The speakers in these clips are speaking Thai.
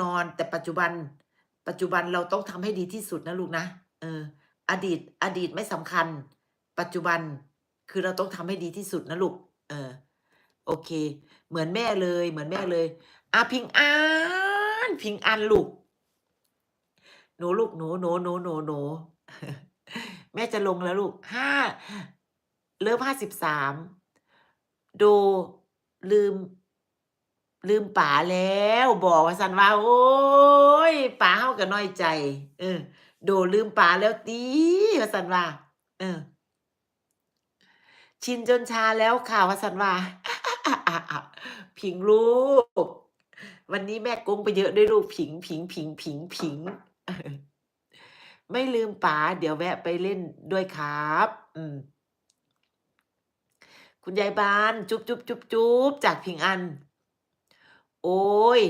นอน แต่ปัจจุบัน ปัจจุบันเราต้องทำให้ดีที่สุดนะลูกนะเออ อดีต อดีตไม่สำคัญ ปัจจุบันคือเราต้องทำให้ดีที่สุดนะลูกเออ โอเค เหมือนแม่เลย เหมือนแม่เลยอาพิงอานพิงอันลูกหนูลูกหนูหนูหนูหนูหนูแม่จะลงแล้วลูกห้าเริ่ม53โดลืม ลืมป๋าแล้ว บอกว่าซั่นว่า โอ๊ยป๋าเฮาก็น้อยใจ เออ โดลืมป๋าแล้วติว่าซั่นว่า เออ ชินจนชาแล้วค่ะว่าซั่นว่าผิงลูก วันนี้แม่ก๊งไปเยอะด้วยลูกผิงผิงผิงผิงผิงไม่ลืมป๋าเดี๋ยวแวะไปเล่นด้วยครับ อืม คุณยายบาน จุ๊บจุ๊บจุ๊บจุ๊บจากผิงอัน โอ๊ย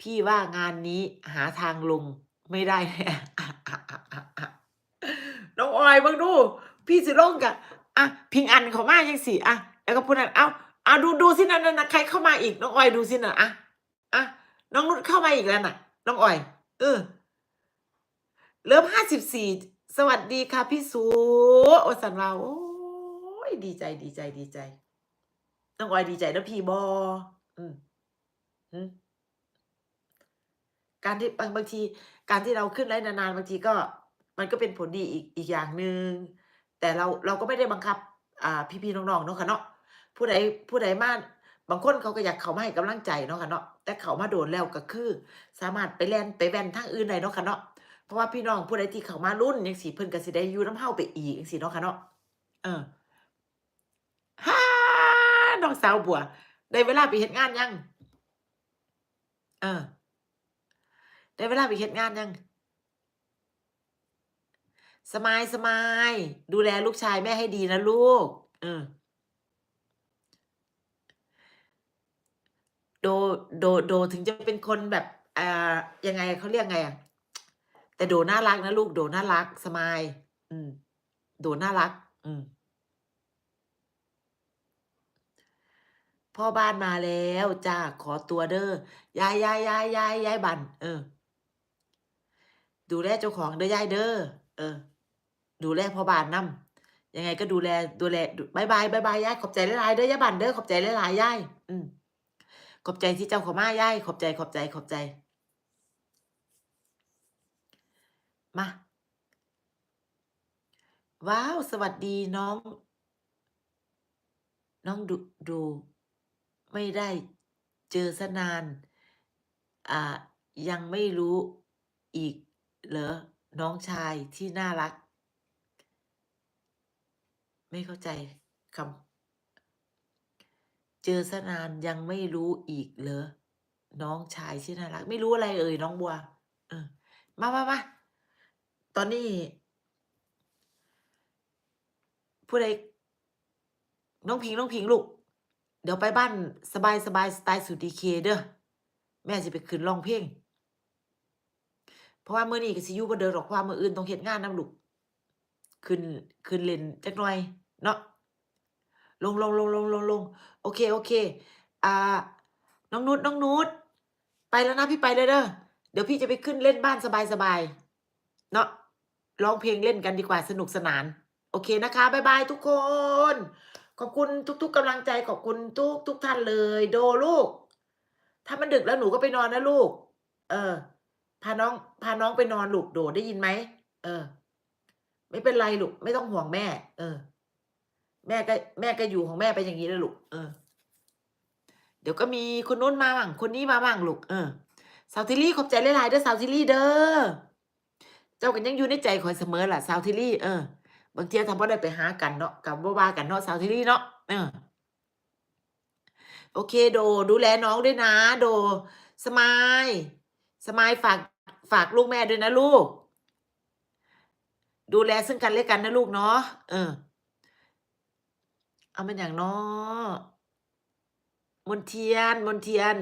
พี่ว่างานนี้หาทางลงไม่ได้แน่น้องออยบิ่งดู พี่สิลงกะอะพิงอันเขามาจังซี้อะแล้วก็ผู้นั้นอ้าอ้าวดูดูสินั่นๆๆใครเข้ามาอีกน้องออยดูสิน่ะอะอะน้องนุชเข้ามาอีกแล้วน่ะ น้องออย เออเริ่ม54สวัสดีค่ะพี่สูว่าซั่นว่าโอ๊ยดีใจดีใจดีใจ น้องออยดีใจนำพี่บ่อืม การที่บางบางที การที่เราขึ้นไลฟ์นานๆบางทีก็ มันก็เป็นผลดีอีกอีกอย่างหนึ่งแต่เราเราก็ไม่ได้บังคับ อ่า พี่ๆน้องๆเนาะค่ะเนาะผู้ใดผู้ใดมาบางคนเขาก็อยากเขามาให้กำลังใจเนาะค่ะเนาะแต่เขามาโดนแล้วก็คือ สามารถไปแลนไปแวนทางอื่นได้เนาะค่ะเนาะเพราะว่าพี่น้องผู้ใดที่เขามารุ่นจังซี้เพิ่นก็สิได้ยู่นำเราไปอีกจังซี้เนาะค่ะเนาะเออฮ่าน้องสาวบัว ได้เวลาไปเฮ็ดงานยัง? เออ ได้เวลาไปเฮ็ดงานยัง?สมายๆดูแลลูกชายแม่ให้ดีนะลูก เออ โด โด โดถึงจะเป็นคนแบบอ่ายังไงเขาเรียกไงอะแต่โดน่ารักนะลูก โดน่ารัก สมาย อืม โดน่ารัก อืม พ่อบ้านมาแล้วจ้ะขอตัวเด้อยายยายยายยายยายบันเออ ดูแลเจ้าของเด้อยายเด้อเออ ดูแลพ่อบ้านนำยังไงก็ดูแลดูแลบายบายบายบายยายขอบใจหลายๆเด้อยายบันเด้อขอบใจหลายๆยายอืมขอบใจที่เจ้าข้ามายายขอบใจขอบใจขอบใจ มาว้าว สวัสดีน้อง น้องดุดู ไม่ได้เจอซะนานอ่ายังไม่รู้อีกเหรอน้องชายที่น่ารัก ไม่เข้าใจคำเจอซะนานยังไม่รู้อีกเหรอน้องชายที่น่ารัก ไม่รู้อะไรเอ่ยน้องบัว เออ มาๆๆตอนนี้ ผู้ใดน้องผิงน้องผิงลูก เดี๋ยวไปบ้านสบายๆสไตล์สุด DK เด้อแม่สิไปขึ้นร้องเพลงเพราะว่าเมื้อนี้ก็สิอยู่บ่เด้อดอกเพราะว่ามื้ออื่นต้องเฮ็ดงานนำลูกขึ้นขึ้นเล่นจักหน่อย เนาะลงๆๆๆๆๆโอเคๆอ่า น้องนุชน้องนุชไปแล้วนะพี่ไปแล้วเด้อเดี๋ยวพี่จะไปขึ้นเล่นบ้านสบายๆเนาะร้องเพลงเล่นกันดีกว่าสนุกสนาน โอเคนะคะ บ๊ายบายทุกคน ขอบคุณทุก ๆกำลังใจขอบคุณทุกๆท่านเลย โดลูก ถ้ามันดึกแล้วหนูก็ไปนอนนะลูก เออ พาน้องพาน้องไปนอนลูกโดได้ยินไหม?เออ ไม่เป็นไรลูกไม่ต้องห่วงแม่ เออ แม่ก็แม่ก็อยู่ของแม่ไปอย่างงี้แหละลูกเออ เดี๋ยวก็มีคนนู้นมามั่งคนนี้มามั่งลูกเออสาวทิลลี่ขอบใจหลายๆเด้อสาวทิลลี่เด้อเจ้าก็ยังอยู่ในใจข้อยเสมอล่ะสาวทิลลี่เออ บางเที่ยถ้าบ่ได้ไปหากันเนาะก็บ่ว่ากันเนาะสาวทิลลี่เนาะเออโอเคโดดูแลน้องด้วยนะ โด สมายสมายฝากฝากลูกแม่ด้วยนะลูก ดูแลซึ่งกันและกันนะลูกเนาะเออ เอาแม่นหยังน้อมนเทียนมนเทียน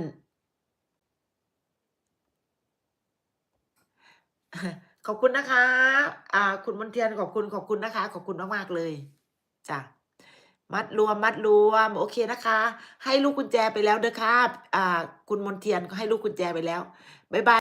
อบคุณนะคะ อ่า คุณมนเทียนขอบคุณขอบคุณนะคะ ขอบคุณมากๆเลยจ้ะมัดรวมมัดรวม โอเคนะคะ ให้ลูกกุญแจไปแล้วเด้อค่ะอ่า คุณมนเทียนก็ให้ลูกกุญแจไปแล้วบ๊ายบาย